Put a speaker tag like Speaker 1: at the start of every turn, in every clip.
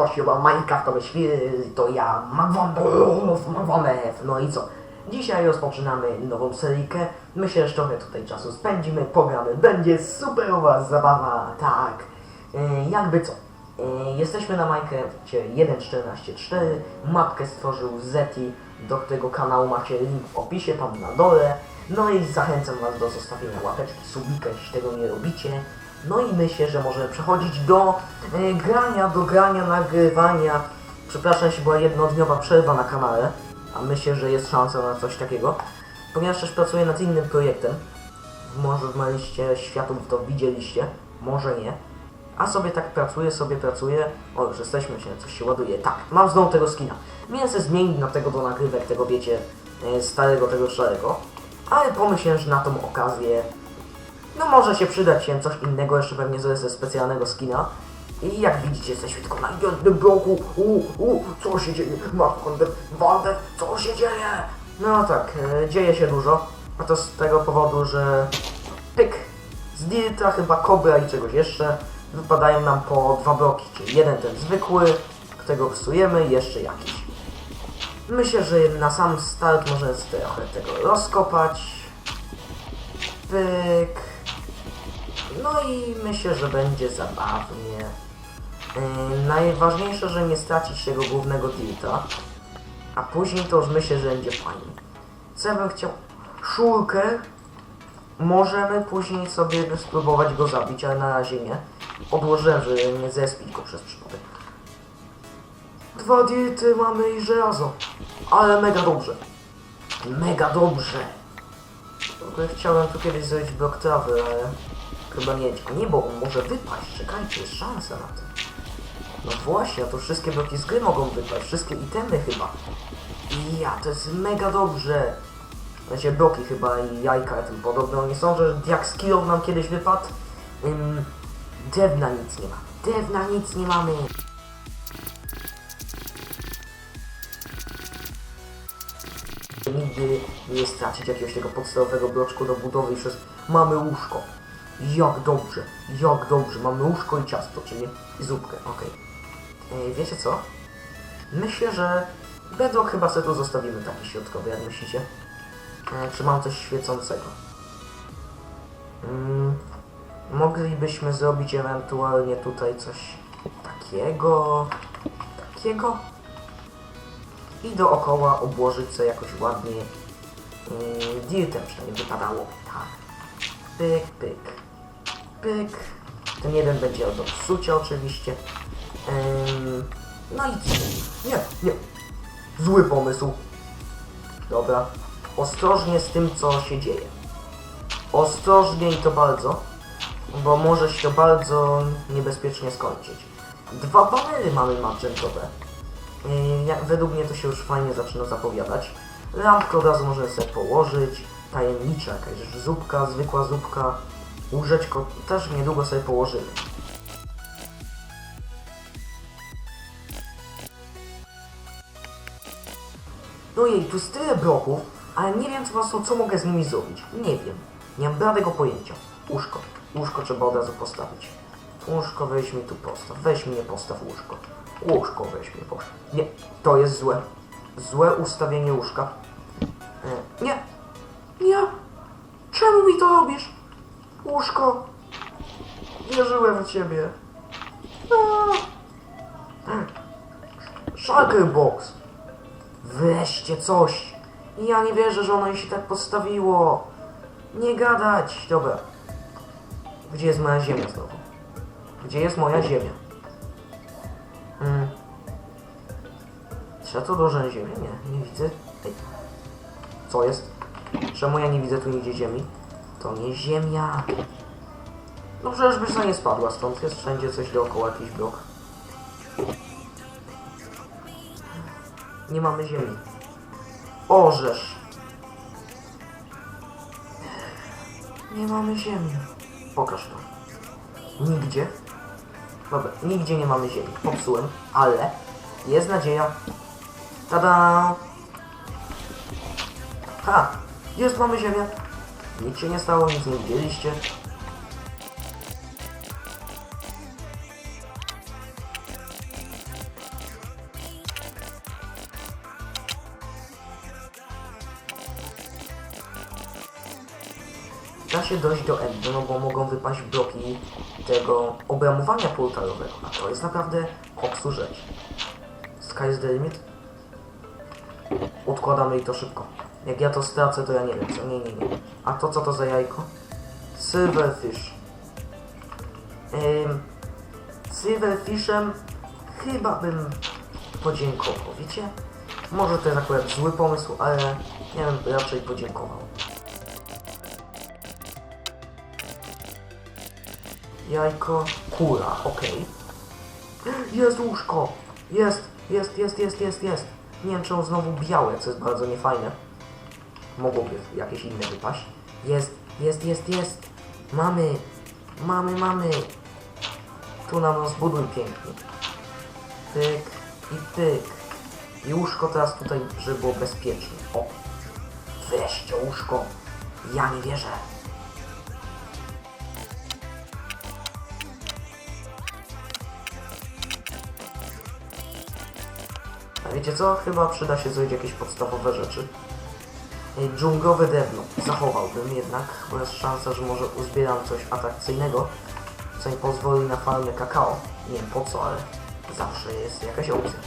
Speaker 1: gościu, bo Minecraftowy świr, to ja, Magwambow, Magwamew, no i co? Dzisiaj rozpoczynamy nową seryjkę, myślę, że trochę tutaj czasu spędzimy, pogramy, będzie superowa zabawa, tak. E, jakby co? E, jesteśmy na Minecrafcie 1.14.4, mapkę stworzył Zeti, do tego kanału macie link w opisie, tam na dole. No i zachęcam Was do zostawienia łapeczki, subika, jeśli tego nie robicie. No i myślę, że możemy przechodzić do e, grania, do grania, nagrywania. Przepraszam, jeśli była jednodniowa przerwa na kanale, a myślę, że jest szansa na coś takiego, ponieważ też pracuję nad innym projektem. Może w mojej liście światów to widzieliście, może nie. A sobie tak pracuję, sobie pracuję. O, już jesteśmy się, coś się ładuje. Tak, mam znowu tego skina. Sobie zmienić na tego do nagrywek, tego wiecie, e, starego, tego szarego. Ale pomyślałem, że na tą okazję, no może się przydać się coś innego, jeszcze pewnie sobie specjalnego skina. I jak widzicie, jesteśmy tylko na jednym bloku. U, u, co się dzieje? Matko, Walder, co się dzieje? No tak, e, dzieje się dużo. A to z tego powodu, że pyk, z Dirta, chyba Kobra i czegoś jeszcze wypadają nam po dwa bloki, czyli jeden ten zwykły, którego psujemy jeszcze jakiś. Myślę, że na sam start możemy trochę tego rozkopać. Pyk. No i myślę, że będzie zabawnie. Yy, najważniejsze, że nie stracić tego głównego tilta. A później to już myślę, że będzie fajnie. Co ja bym chciał? Szulkę. Możemy później sobie spróbować go zabić, ale na razie nie. Odłożyłem, żeby nie zespić go przez przypadek. Dwa diety mamy i żelazo. Ale mega dobrze. Mega dobrze. Chciałem tu kiedyś zrobić blok trawy, ale chyba nie. Bo on może wypaść. Czekajcie, jest szansa na to. No właśnie, a to wszystkie bloki z gry mogą wypaść. Wszystkie itemy chyba. I ja, to jest mega dobrze. Znaczy bloki chyba i jajka tym podobne. Oni są, że jak z kilo nam kiedyś wypadł. Ym, drewna nic nie ma. Drewna nic nie mamy. Nigdy nie stracić jakiegoś tego podstawowego bloczku do budowy i przez mamy łóżko. Jak dobrze, jak dobrze. Mamy łóżko i ciasto, czyli i zupkę, okej. Ej, Wiecie co? Myślę, że bedrock chyba sobie tu zostawimy taki środkowy, jak myślicie? E, czy mam coś świecącego? Mm, moglibyśmy zrobić ewentualnie tutaj coś takiego, takiego i dookoła obłożyć sobie jakoś ładnie yy, dirtem przynajmniej wypadało. Tak. Pyk, pyk, pyk. Ten jeden będzie do psucia oczywiście. No i? Nie, nie. Zły pomysł. Dobra. Ostrożnie z tym, co się dzieje. Ostrożnie i to bardzo, bo może się to bardzo niebezpiecznie skończyć. Dwa panery mamy magentowe. Yy, według mnie to się już fajnie zaczyna zapowiadać. Lampkę od razu możemy sobie położyć. Tajemnicza jakaś zupka, zwykła zupka. Łóżeczko też niedługo sobie położymy. No jej, tu jest tyle bloków, ale nie wiem co, prostu, co mogę z nimi zrobić. Nie wiem. Nie mam bladego pojęcia. Łóżko. Łóżko trzeba od razu postawić. Łóżko weź mi tu postaw. Weź mi nie postaw łóżko. Łóżko weź postaw. Nie, to jest złe. Złe ustawienie łóżka. E, nie. Nie. Czemu mi to robisz? Łóżko. Wierzyłem w ciebie. Shulkerbox. Wreszcie coś. Ja nie wierzę, że ono jej się tak postawiło. Nie gadać. Dobra. Gdzie jest moja ziemia znowu? Gdzie jest moja ziemia? Hmm. Ja tu dołożę ziemię? Nie, nie widzę. Ej. Co jest? Czemu ja nie widzę tu nigdzie ziemi? To nie ziemia. No przecież byś nie spadła stąd. Jest wszędzie coś dookoła, jakiś blok. Nie mamy ziemi. Orzesz. Nie mamy ziemi. Pokaż to. Nigdzie. Dobra, nigdzie nie mamy ziemi. Popsułem, ale jest nadzieja. Tada! Ha! Jest, mamy ziemię. Nic się nie stało, nic nie widzieliście. Da się dojść do endu, no bo mogą wypaść bloki tego obramowania portalowego, a to jest naprawdę koksu rzecz. Sky's the limit. Odkładamy i to szybko. Jak ja to stracę, to ja nie wiem co. Nie, nie, nie. A to co to za jajko? Silverfish. Ym, Silverfishem chyba bym podziękował, wiecie? Może to jest akurat zły pomysł, ale ja bym raczej podziękował. Jajko, kura, okej. Jest łóżko! Jest, jest, jest, jest, jest, jest. Nie wiem znowu białe, co jest bardzo niefajne. Mogłoby jakieś inne wypaść. Jest, jest, jest, jest. Mamy, mamy, mamy. Tu nam zbuduj pięknie. Pyk i pyk. I łóżko teraz tutaj, żeby było bezpiecznie. O! Weźcie łóżko. Ja nie wierzę. A wiecie co? Chyba przyda się zrobić jakieś podstawowe rzeczy. Ej, Dżunglowe drewno zachowałbym jednak, bo jest szansa, że może uzbieram coś atrakcyjnego, co mi pozwoli na farmę kakao. Nie wiem po co, ale zawsze jest jakaś opcja.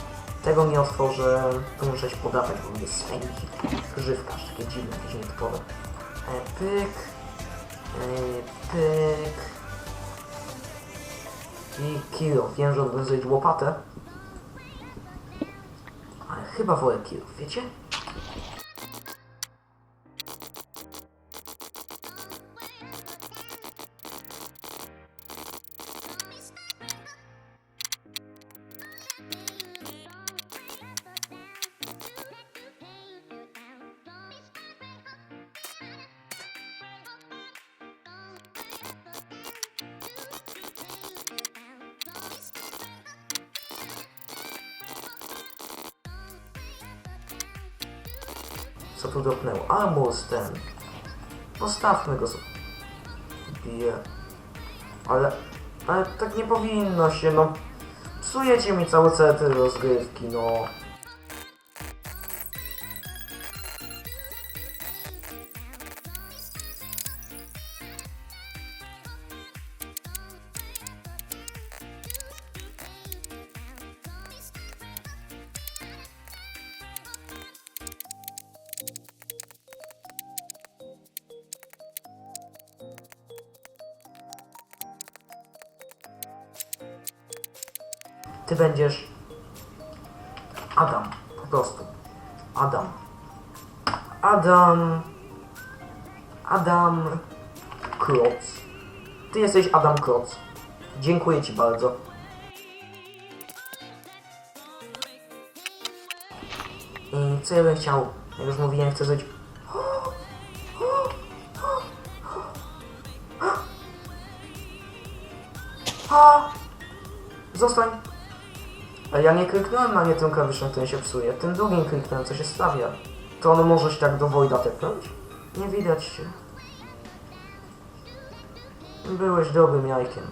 Speaker 1: Tego nie otworzę, to muszę się podawać, bo mnie swędzi. Grzywkarz, takie dziwne, jakieś nietypowe. E, pyk, e, pyk. I kilo. Wiem, że zrobić łopatę, ale chyba wolę kilo, wiecie? Co tu dropnęło? Armors ten. Postawmy go sobie. Ale... Ale tak nie powinno się, no. Psujecie mi całe tej rozgrywki, no. Ty będziesz Adam, po prostu. Adam. Adam. Adam Kloc. Ty jesteś Adam Kloc. Dziękuję Ci bardzo. I co ja bym chciał? Jak już mówiłem, chcę zrobić... Zostań! A ja nie kliknąłem na nie tym klawiszem, który się psuje. Tym drugim kliknąłem, co się stawia. To on może się tak do Wojda tepnąć? Nie widać się. Byłeś dobrym jajkiem.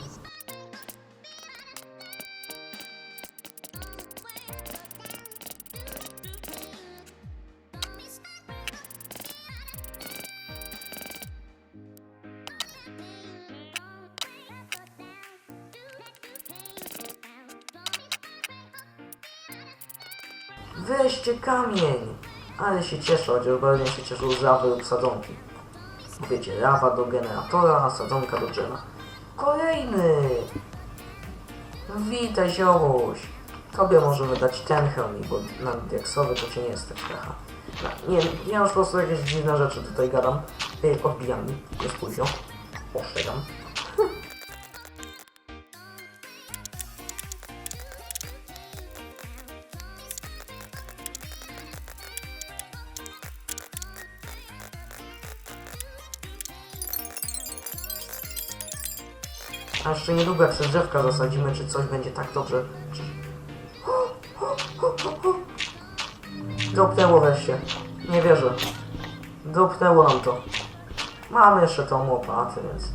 Speaker 1: Kamień! Ale się chociaż bardziej się cieszył z lawy lub sadzonki. Wiecie, lawa do generatora, a sadzonka do drzewa. Kolejny! Witaj, ziołuś! Tobie możemy dać ten hełmik, bo na diaksowy to cię nie stać, haha. No, nie, ja już po prostu jakieś dziwne rzeczy tutaj gadam. Odbijam mi, jest późno. Ostrzegam. A jeszcze niedługo jak sobie drzewka zasadzimy, czy coś będzie tak dobrze. Dopnęło wreszcie. Nie wierzę. Dopnęło nam to. Mamy jeszcze tą łopatę, więc...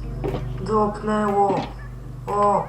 Speaker 1: Dopnęło. O!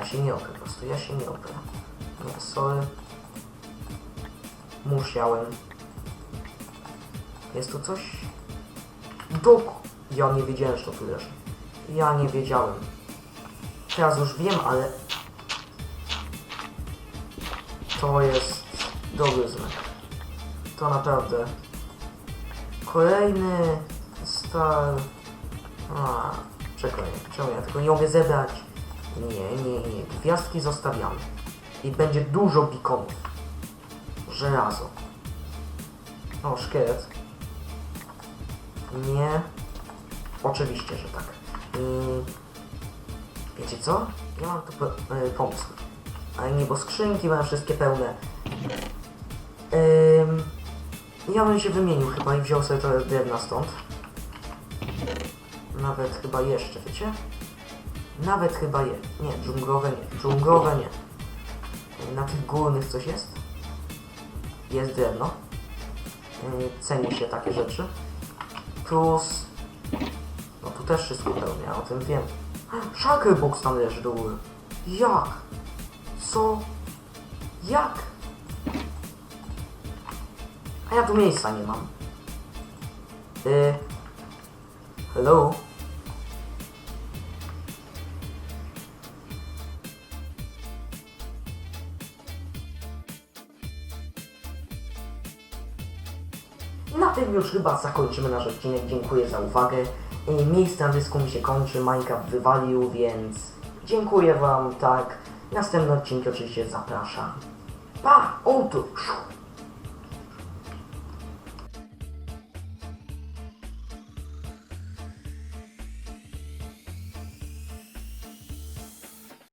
Speaker 1: Ja się nie oprę, po prostu ja się nie oprę. Nie, sorry. Musiałem. Jest tu coś? Dok! Ja nie wiedziałem, że to tu leży. Ja nie wiedziałem. Teraz już wiem, ale... To jest dobry znak. To naprawdę... Kolejny star... A, czekaj, czemu ja tego nie mogę zebrać? Nie, nie, nie. Gwiazdki zostawiamy. I będzie dużo bikonów. Żelazo. O, szkielet. Nie. Oczywiście, że tak. Ym, wiecie co? Ja mam tu y, pomysł. Ale nie, bo skrzynki mam wszystkie pełne. Ym, ja bym się wymienił chyba i wziął sobie trochę drewna stąd. Nawet chyba jeszcze, wiecie? Nawet chyba je. Nie, dżunglowe nie. Dżunglowe nie. Na tych górnych coś jest? Jest drewno. Yy, Ceni się takie rzeczy. Plus... No tu też wszystko pełne, ja o tym wiem. Shulker box tam leży do góry. Jak? Co? Jak? A ja tu miejsca nie mam. Yy... Hello? Na tym już chyba zakończymy nasz odcinek. Dziękuję za uwagę. Yy, Miejsce na dysku mi się kończy, Minecraft wywalił, więc dziękuję Wam, tak. Następne odcinki oczywiście zapraszam. Pa! O tu! Szu.